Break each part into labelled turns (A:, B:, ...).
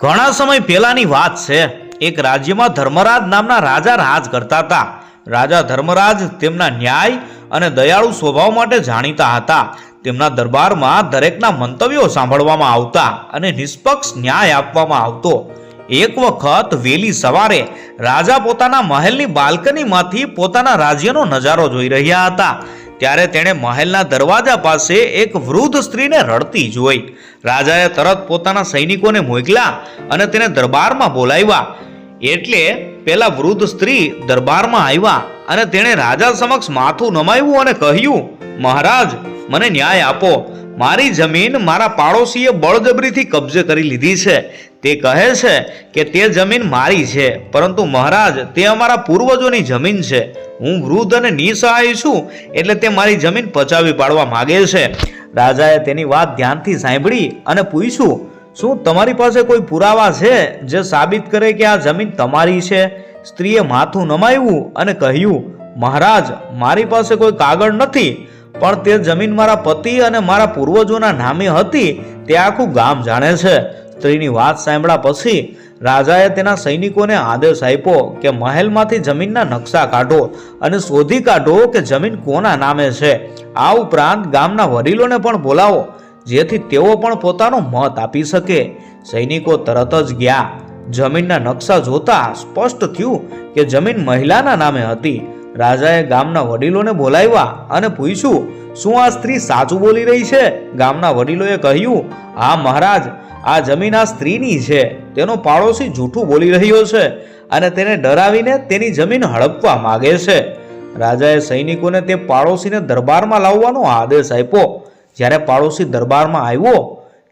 A: ઘણા સમય પહેલાની વાત છે, એક રાજ્યમાં ધર્મરાજ નામના રાજા રાજ કરતા હતા. રાજા ધર્મરાજ તેમના ન્યાય અને દયાળુ સ્વભાવ માટે જાણીતા હતા. તેમના દરબારમાં દરેકના મંતવ્યો સાંભળવામાં આવતા અને નિષ્પક્ષ ન્યાય આપવામાં આવતો. એક વખત વહેલી સવારે રાજા પોતાના મહેલની બાલ્કનીમાંથી પોતાના રાજ્યનો નજારો જોઈ રહ્યા હતા. ત્યારે તેણે મહેલના દરવાજા પાસે એક વૃદ્ધ સ્ત્રીને રડતી જોઈ. રાજાએ તરત પોતાના સૈનિકોને મોકલ્યા અને તેને દરબારમાં બોલાવ્યા. એટલે પેલા વૃદ્ધ સ્ત્રી દરબારમાં આવ્યા અને તેણે રાજા સમક્ષ માથું નમાવ્યું અને કહ્યું, મહારાજ, મને ન્યાય આપો. મારી જમીન મારા પાડોશીએ બળજબરીથી કબજે કરી લીધી છે. તે કહે છે કે તે જમીન મારી છે, પરંતુ મહારાજ, તે અમારા પૂર્વજોની જમીન છે. હું વૃદ્ધ અને નિસહાય છું, એટલે તે મારી જમીન પચાવી પાડવા માગે છે. રાજાએ તેની વાત ધ્યાનથી સાંભળી અને પૂછ્યું, શું તમારી પાસે કોઈ પુરાવા છે જે સાબિત કરે કે આ જમીન તમારી છે? સ્ત્રીએ માથું નમાવ્યું અને કહ્યું, મહારાજ, મારી પાસે કોઈ કાગળ નથી, પણ તે જમીન મારા પતિ અને મારા પૂર્વજોના નામે હતી, તે આખું ગામ જાણે છે. સ્ત્રીની વાત સાંભળ્યા પછી રાજાએ તેના સૈનિકોને આદેશ આપ્યો કે મહેલમાંથી જમીનના નકશા કાઢો અને શોધી કાઢો કે જમીન કોના નામે છે. આ ઉપરાંત ગામના વડીલોને પણ બોલાવો, જેથી તેઓ પણ પોતાનો મત આપી શકે. સૈનિકો તરત જ ગયા. જમીનના નકશા જોતા સ્પષ્ટ થયું કે જમીન મહિલાના નામે હતી. રાજાએ ગામના વડીલોને બોલાવ્યા અને પૂછ્યું, શું આ સ્ત્રી સાચું બોલી રહી છે? ગામના વડીલોએ કહ્યું, હા મહારાજ, આ જમીન આ સ્ત્રીની છે. તેનો પાડોશી જૂઠું બોલી રહ્યો છે અને તેને ડરાવીને તેની જમીન હડપવા માગે છે. રાજાએ સૈનિકોને તે પાડોશીને દરબારમાં લાવવાનો આદેશ આપ્યો. જ્યારે પાડોશી દરબારમાં આવ્યો,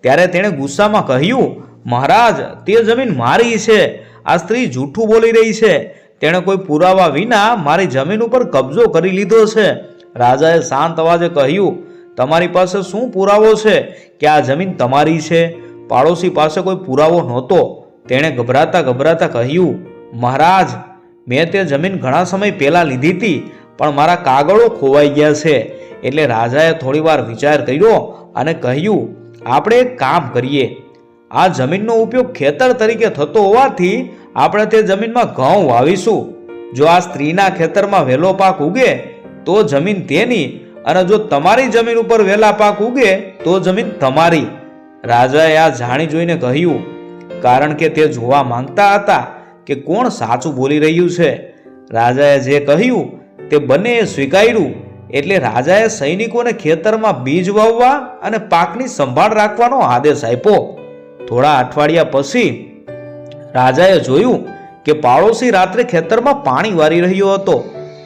A: ત્યારે તેણે ગુસ્સામાં કહ્યું, મહારાજ, તે જમીન મારી છે. આ સ્ત્રી જૂઠું બોલી રહી છે. તેણે કોઈ પુરાવા વિના મારી જમીન ઉપર કબજો કરી લીધો છે. રાજાએ શાંત અવાજે કહ્યું, તમારી પાસે શું પુરાવો છે? કે આ જમીન તમારી છે? પાડોશી પાસે કોઈ પુરાવો નહોતો. તેણે ગભરાતા ગભરાતા કહ્યું, મહારાજ, મેં તે જમીન ઘણા સમય પહેલાં લીધી હતી, પણ મારા કાગળો ખોવાઈ ગયા છે. એટલે રાજાએ થોડીવાર વિચાર કર્યો અને કહ્યું, આપણે એક કામ કરીએ. આ જમીનનો ઉપયોગ ખેતર તરીકે થતો હોવાથી આપણે તે જમીનમાં ઘઉં વાવીશું. જો આ સ્ત્રીના ખેતરમાં વહેલો પાક ઉગે, તો જમીન તેની અને જો તમારી જમીન ઉપર વહેલા પાક ઉગે, તો જમીન તમારી. રાજાએ આ જાણી જોઈને કહ્યું, કારણ કે તે જોવા માંગતા હતા કે કોણ સાચું બોલી રહ્યું છે. રાજાએ જે કહ્યું, તે બંનેએ સ્વીકાર્યું, એટલે રાજાએ સૈનિકોને ખેતરમાં બીજ વાવવા અને પાકની સંભાળ રાખવાનો આદેશ આપ્યો. થોડા અઠવાડિયા પછી રાજાએ જોયું કે પાડોશી રાત્રે ખેતરમાં પાણી વારી રહ્યો હતો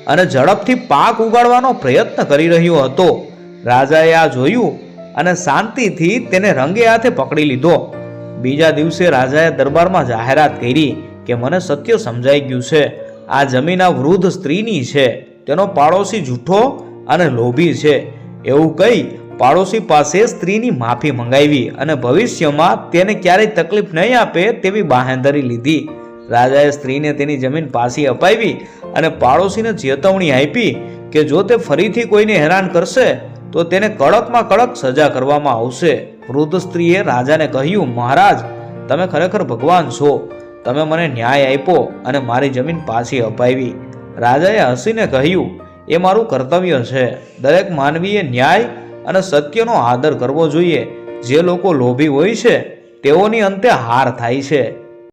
A: અને ઝડપથી પાક ઉગાડવાનો પ્રયત્ન કરી રહ્યો હતો. રાજાએ આ જોયું અને શાંતિથી તેને રંગે હાથે પકડી લીધો. બીજા દિવસે રાજાએ દરબારમાં જાહેરાત કરી કે મને સત્ય સમજાઈ ગયું છે. આ જમીન આ વૃદ્ધ સ્ત્રીની છે. તેનો પાડોશી જૂઠો અને લોભી છે. એવું કહી પાડોશી પાસે સ્ત્રીની માફી મંગાવી અને ભવિષ્યમાં તેને ક્યારેય તકલીફ નહીં આપે તેવી બાહેંધરી લીધી. રાજાએ સ્ત્રીને તેની જમીન પાછી અપાવી અને પાડોશીને ચેતવણી આપી કે જો તે ફરીથી કોઈને હેરાન કરશે, તો તેને કડકમાં કડક સજા કરવામાં આવશે. વૃદ્ધ સ્ત્રીએ રાજાને કહ્યું, મહારાજ, તમે ખરેખર ભગવાન છો. તમે મને ન્યાય આપ્યો અને મારી જમીન પાછી અપાવી. રાજાએ હસીને કહ્યું, એ મારું કર્તવ્ય છે. દરેક માનવીએ ન્યાય અને સત્યનો આદર કરવો જોઈએ. જે લોકો લોભી હોય છે, તેઓની અંતે હાર થાય છે.